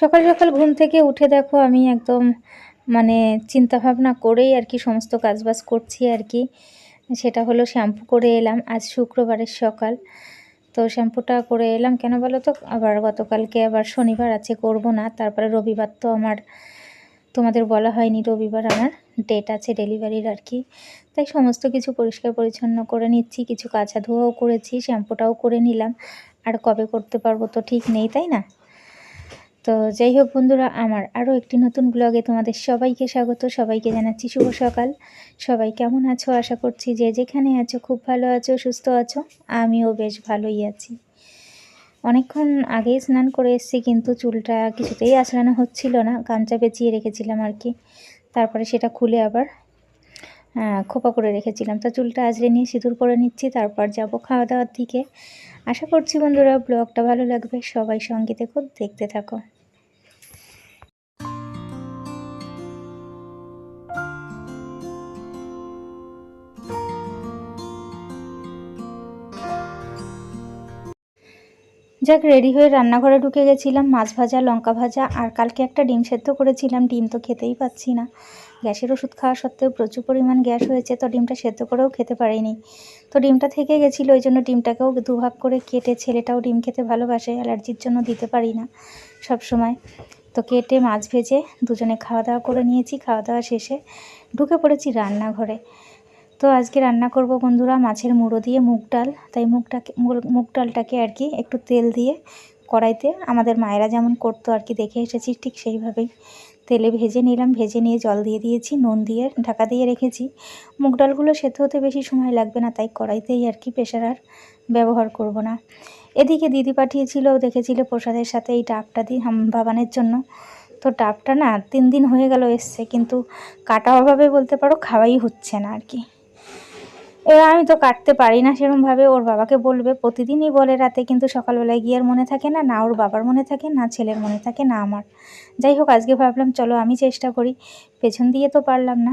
সকাল সকাল ঘুম থেকে উঠে দেখো আমি একদম মানে চিন্তা ভাবনা করেই আর কি সমস্ত কাজবাজ করছি আর কি। সেটা হলো শ্যাম্পু করে এলাম, আজ শুক্রবারের সকাল। তো শ্যাম্পুটা করে এলাম, কেন বলো তো? আবার গতকালকে আবার শনিবার আছে, করব না। তারপরে রবিবার তো আমার, তোমাদের বলা হয়নি রবিবার আমার ডেট আছে ডেলিভারির আর কি। তাই সমস্ত কিছু পরিষ্কার পরিচ্ছন্ন করে নিচ্ছি, কিছু কাঁচা ধোয়াও করেছি, শ্যাম্পুটাও করে নিলাম। আর কবে করতে পারব তো ঠিক নেই, তাই না? তো যাই হোক বন্ধুরা, আমার আরও একটি নতুন ব্লগে তোমাদের সবাইকে স্বাগত। সবাইকে জানাচ্ছি শুভ সকাল। সবাই কেমন আছো? আশা করছি যে যেখানে আছো, খুব ভালো আছো, সুস্থ আছো, আমিও বেশ ভালোই আছি। অনেকক্ষণ আগেই স্নান করে এসেছি, কিন্তু চুলটা কিছুতেই আঁচড়ানো হচ্ছিল না গামছা পেঁচিয়ে রেখেছিলাম আর কি। তারপরে সেটা খুলে আবার খোপা করে রেখেছিলাম। তা চুলটা আজরে নিয়ে সিঁদুর করে নিচ্ছি, তারপর যাব খাওয়া দাওয়ার দিকে। আশা করছি বন্ধুরা, ব্লগটা ভালো লাগবে। সবাই সঙ্গে দেখো দেখতে থাকো। যাক রেডি হয়ে রান্নাঘরে ঢুকে গেছিলাম, মাছ ভাজা, লঙ্কা ভাজা, আর কালকে একটা ডিম সেদ্ধ করেছিলাম, ডিম তো খেতেই পাচ্ছি না। গ্যাসের ওষুধ খাওয়া সত্ত্বেও প্রচুর পরিমাণ গ্যাস হয়েছে, তো ডিমটা সেদ্ধ করেও খেতে পারিনি। তো ডিমটা থেকে গেছিল, ওই জন্য ডিমটাকেও দুভাগ করে কেটে ছেলেটাও ডিম খেতে ভালোবাসে, অ্যালার্জির জন্য দিতে পারি না সব সময় তো কেটে মাছ ভেজে দুজনে খাওয়া দাওয়া করে নিয়েছি, খাওয়া দাওয়া শেষে ঢুকে পড়েছি রান্নাঘরে। তো আজকে রান্না করব বন্ধুরা মাছের মুড়ো দিয়ে মুগ ডাল। তাই মুগটাকে মুগ ডালটাকে আর কি একটু তেল দিয়ে কড়াইতে আমাদের মায়েরা যেমন করতো আর কি দেখে এসেছি, ঠিক সেইভাবেই তেলে ভেজে নিলাম। ভেজে নিয়ে জল দিয়ে দিয়েছি, নুন দিয়ে ঢাকা দিয়ে রেখেছি। মুগ ডালগুলো সেদ্ধ হতে বেশি সময় লাগবে না, তাই কড়াইতেই আর কি প্রেশার আর ব্যবহার করব না। এদিকে দিদি পাঠিয়েছিল, দেখেছিল প্রসাদের সাথে এই ডাবটা দিই বাবানের জন্য। তো ডাবটা না তিন দিন হয়ে গেল এসছে, কিন্তু কাটা অভাবে বলতে পারো খাওয়াই হচ্ছে না আর কি। এবার আমি তো কাটতে পারি না সেরকমভাবে ওর বাবাকে বলবে, প্রতিদিনই বলে রাতে, কিন্তু সকালবেলায় গিয়ে আর মনে থাকে না না ওর বাবার মনে থাকে, না ছেলের মনে থাকে, না আমার। যাই হোক, আজকে ভাবলাম, চলো, আমি চেষ্টা করি। পেছন দিয়ে তো পারলাম না।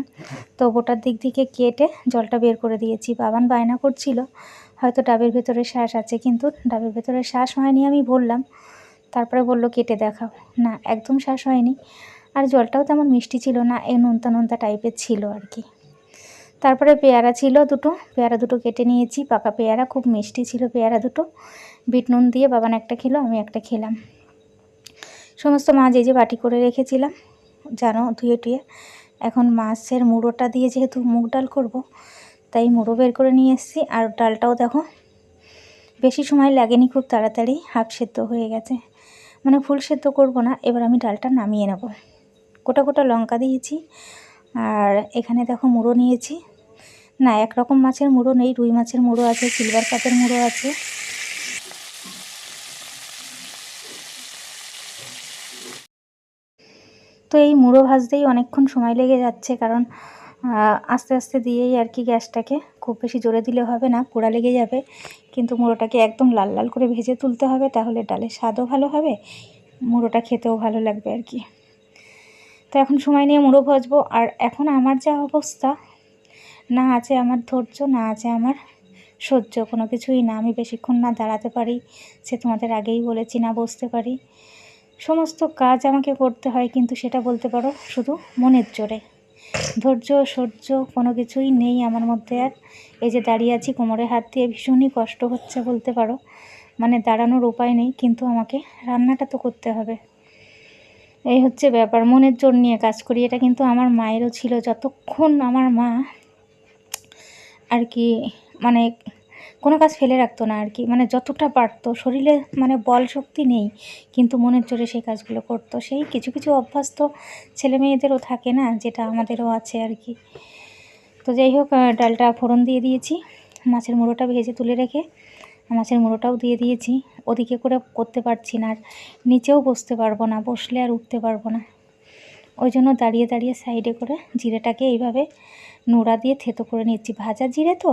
তো ওটার দিক থেকে কেটে জলটা বের করে দিয়েছি। বাবান বায়না করছিল, হয়তো ডাবের ভেতরে শ্বাস আছে, কিন্তু ডাবের ভেতরে শ্বাস হয়নি আমি বললাম। তারপরে বলল, কেটে দেখাও। না, একদম শ্বাস হয়নি। আর জলটাও তেমন মিষ্টি ছিল না, এই নোনতা নোনতা টাইপের ছিল আর কি। তারপরে পেয়ারা ছিল দুটো। পেয়ারা দুটো কেটে নিয়েছি। পাকা পেয়ারা, খুব মিষ্টি ছিল পেয়ারা দুটো। বিট নুন দিয়ে বাবান একটা খেলো, আমি একটা খেলাম। সমস্ত মাছ এই যে বাটি করে রেখেছিলাম, জানো, ধুয়ে টুয়ে। এখন মাছের মুড়োটা দিয়ে যেহেতু মুগ ডাল করব, তাই মুড়ো বের করে নিয়ে এসেছি। আর ডালটাও দেখো, বেশি সময় লাগেনি খুব তাড়াতাড়ি, হাফ সেদ্ধ হয়ে গেছে। মানে ফুল সেদ্ধ করব না, এবার আমি ডালটা নামিয়ে নেব। গোটা গোটা লঙ্কা দিয়েছি আর এখানে দেখো মুড়ো নিয়েছি। না, একরকম মাছের মুড়ো নেই, রুই মাছের মুড়ো আছে, সিলভার কাপের মুড়ো আছে। তো এই মুড়ো ভাজতেই অনেকক্ষণ সময় লেগে যাচ্ছে, কারণ আস্তে আস্তে দিয়েই আর কি গ্যাসটাকে। খুব বেশি জোরে দিলে হবে না, পোড়া লেগে যাবে। কিন্তু মুড়োটাকে একদম লাল লাল করে ভেজে তুলতে হবে, তাহলে ডালের স্বাদও ভালো হবে, মুড়োটা খেতেও ভালো লাগবে আর কি। তো এখন সময় নিয়ে মুড়ো ভাজবো। আর এখন আমার যা অবস্থা, না আছে আমার ধৈর্য, না আছে আমার সহ্য, কোনো কিছুই না। আমি বেশিক্ষণ না দাঁড়াতে পারি, সে তোমাদের আগেই বলেছি না বসতে পারি। সমস্ত কাজ আমাকে করতে হয়, কিন্তু সেটা বলতে পারো, শুধু মনের জোরে। ধৈর্য, সহ্য, কোনো কিছুই নেই আমার মধ্যে আর। এই যে দাঁড়িয়ে আছি, কোমরে হাত দিয়ে ভীষণই কষ্ট হচ্ছে বলতে পারো। মানে দাঁড়ানোর উপায় নেই, কিন্তু আমাকে রান্নাটা তো করতে হবে। এই হচ্ছে ব্যাপার, মনের জোর নিয়ে কাজ করি। এটা কিন্তু আমার মায়েরও ছিল যতক্ষণ আমার মা আর কি মানে কোনো কাজ ফেলে রাখতো না আর কি মানে যতটা পারতো। শরীরে মানে বল শক্তি নেই, কিন্তু মনের জোরে সেই কাজগুলো করতো। সেই কিছু কিছু অভ্যাস তো ছেলে মেয়েদেরও থাকে না, যেটা আমাদেরও আছে আর কি। তো যাই হোক ডালটা ফোড়ন দিয়ে দিয়েছি, মাছের মুড়োটা ভেজে তুলে রেখে মাছের মুড়োটাও দিয়ে দিয়েছি। ওদিকে করে করতে পারছি না আর নিচেও বসতে পারব না, বসলে আর উঠতে পারব না। ওই জন্য দাঁড়িয়ে দাঁড়িয়ে সাইডে করে জিরেটাকে এইভাবে নোড়া দিয়ে থেতো করে নিচ্ছি ভাজা জিরে তো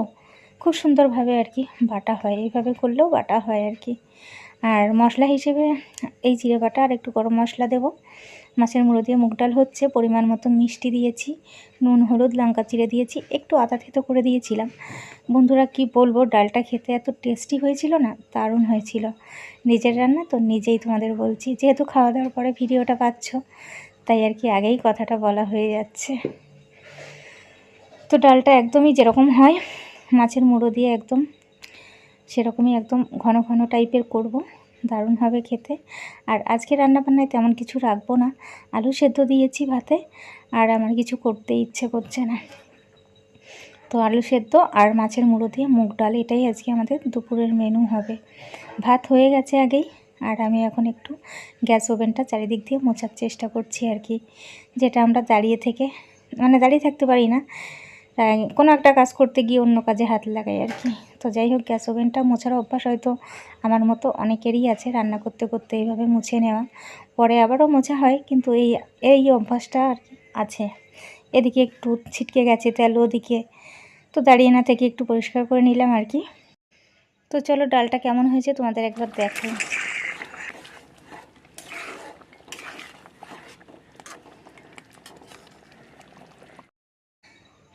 খুব সুন্দরভাবে আর কি বাটা হয়, এইভাবে করলেও বাটা হয় আর কি। আর মশলা হিসেবে এই জিরে বাটা আর একটু গরম মশলা দেব। মাছের মুড়ো দিয়ে মুগ ডাল হচ্ছে, পরিমাণ মতো মিষ্টি দিয়েছি, নুন, হলুদ, লঙ্কা চিড়ে দিয়েছি, একটু আদা থেতো করে দিয়েছিলাম। বন্ধুরা, কি বলব, ডালটা খেতে এত টেস্টি হয়েছিল না, দারুণ হয়েছিল। নিজের রান্না তো নিজেই তোমাদের বলছি, যেহেতু খাওয়া দাওয়ার পরে ভিডিওটা পাচ্ছ, তাই আর কি আগেই কথাটা বলা হয়ে যাচ্ছে। তো ডালটা একদমই যেরকম হয়, মাছের মুড়ো দিয়ে একদম সেরকমই একদম ঘন ঘন টাইপের করব। দারুণ হবে খেতে। আর আজকে রান্নাবান্নায় তেমন কিছু রাখব না। আলু সেদ্ধ দিয়েছি ভাতে, আর আমার কিছু করতে ইচ্ছে করছে না। তো আলু সেদ্ধ আর মাছের মুড়ো দিয়ে মুগ ডাল, এটাই আজকে আমাদের দুপুরের মেনু হবে। ভাত হয়ে গেছে আগেই, আর আমি এখন একটু গ্যাস ওভেনটা চারিদিক দিয়ে মোছার চেষ্টা করছি আর কি। যেটা আমরা দাঁড়িয়ে থেকে মানে দাঁড়িয়ে থাকতে পারি না। কোনো একটা কাজ করতে গিয়ে অন্য কাজে হাত লাগাই আর কি। তো যাই হোক, গ্যাস ওভেনটা মোছার অভ্যাস হয়তো আমার মতো অনেকেরই আছে রান্না করতে করতে এইভাবে মুছে নেওয়া। পরে আবারও মোছা হয়, কিন্তু এই এই অভ্যাসটা আর কি আছে। এদিকে একটু ছিটকে গেছে তেল ওদিকে, তো দাঁড়িয়ে না থেকে একটু পরিষ্কার করে নিলাম আর কি। তো চলো, ডালটা কেমন হয়েছে তোমাদের একবার দেখো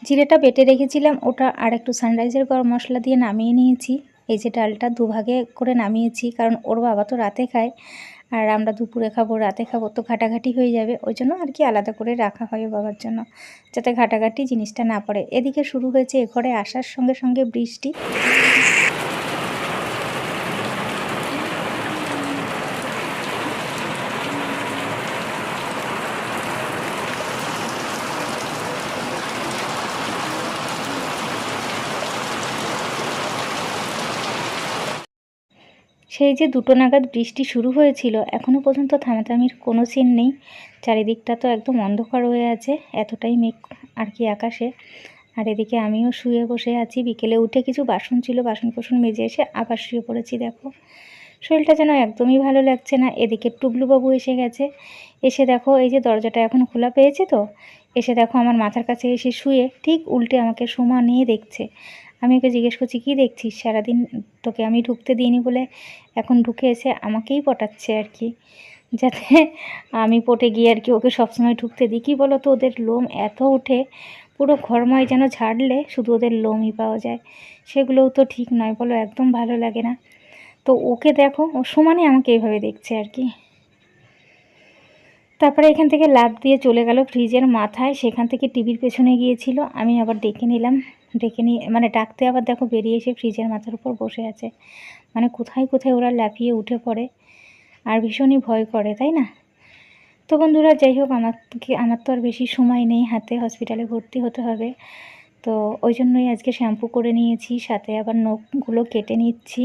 জিরেটা বেটে রেখেছিলাম, ওটা আর একটু সানরাইজের গরম মশলা দিয়ে নামিয়ে নিয়েছি। এই যে ডালটা দুভাগে করে নামিয়েছি, কারণ ওর বাবা তো রাতে খায়, আর আমরা দুপুরে খাব, রাতে খাব তো ঘাটাঘাটি হয়ে যাবে, ওই জন্য আর কি আলাদা করে রাখা হয় বাবার জন্য, যাতে ঘাটাঘাটি জিনিসটা না পড়ে। এদিকে শুরু হয়েছে এ ঘরে আসার সঙ্গে সঙ্গে বৃষ্টি। সেই যে দুটো নাগাদ বৃষ্টি শুরু হয়েছিল এখনও পর্যন্ত থামাথামির কোনো সিন নেই। চারিদিকটা তো একদম অন্ধকার হয়ে আছে, এতটাই মেঘ আর কি আকাশে। আর এদিকে আমিও শুয়ে বসে আছি, বিকেলে উঠে কিছু বাসন ছিল বাসন কোসন মেজে এসে আবার শুয়ে পড়েছি, দেখো। শরীরটা যেন একদমই ভালো লাগছে না, এদিকে টুবলুবাবু এসে গেছে। এসে দেখো, এই যে দরজাটা এখন খোলা পেয়েছে তো? এসে দেখো আমার মাথার কাছে এসে শুয়ে, ঠিক উল্টে আমাকে সোমা নিয়ে দেখছে। আমি ওকে জিজ্ঞেস করছি, কী দেখছিস? সারাদিন তোকে আমি ঢুকতে দিইনি বলে এখন ঢুকে এসে আমাকেই পটাচ্ছে আর কি। যাতে আমি পটে গিয়ে আর কি ওকে সবসময় ঢুকতে দিই। কী বলো তো ওদের লোম এত ওঠে, পুরো ঘরময় যেন ঝাড়লে শুধু ওদের লোমই পাওয়া যায়। সেগুলোও তো ঠিক নয় বলো, একদম ভালো লাগে না। তো ওকে দেখো, ও সমানে আমাকে এইভাবে দেখছে আর কি। তারপরে এখান থেকে লাভ দিয়ে চলে গেল ফ্রিজের মাথায়। সেখান থেকে টিভির পেছনে গিয়েছিল। আমি আবার ডেকে নিলাম। ডেকে নিয়ে মানে ডাকতে আবার দেখো বেরিয়ে এসে ফ্রিজের মাথার উপর বসে আছে। মানে কোথায় কোথায় ওরা লাফিয়ে উঠে পড়ে আর ভীষণই ভয় করে, তাই না? তো বন্ধুরা, যাই হোক, আমাকে, আমার তো আর বেশি সময় নেই, হাতে হসপিটালে ভর্তি হতে হবে। তো ওই জন্যই আজকে শ্যাম্পু করে নিয়েছি, সাথে আবার নখগুলো কেটে নিচ্ছি।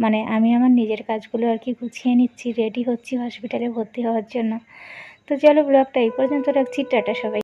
মানে আমি আমার নিজের কাজগুলো আর কি গুছিয়ে নিচ্ছি রেডি হচ্ছি হসপিটালে ভর্তি হওয়ার জন্য। তো চলো, ব্লগটা এই পর্যন্ত রাখছি, টাটা সবাই।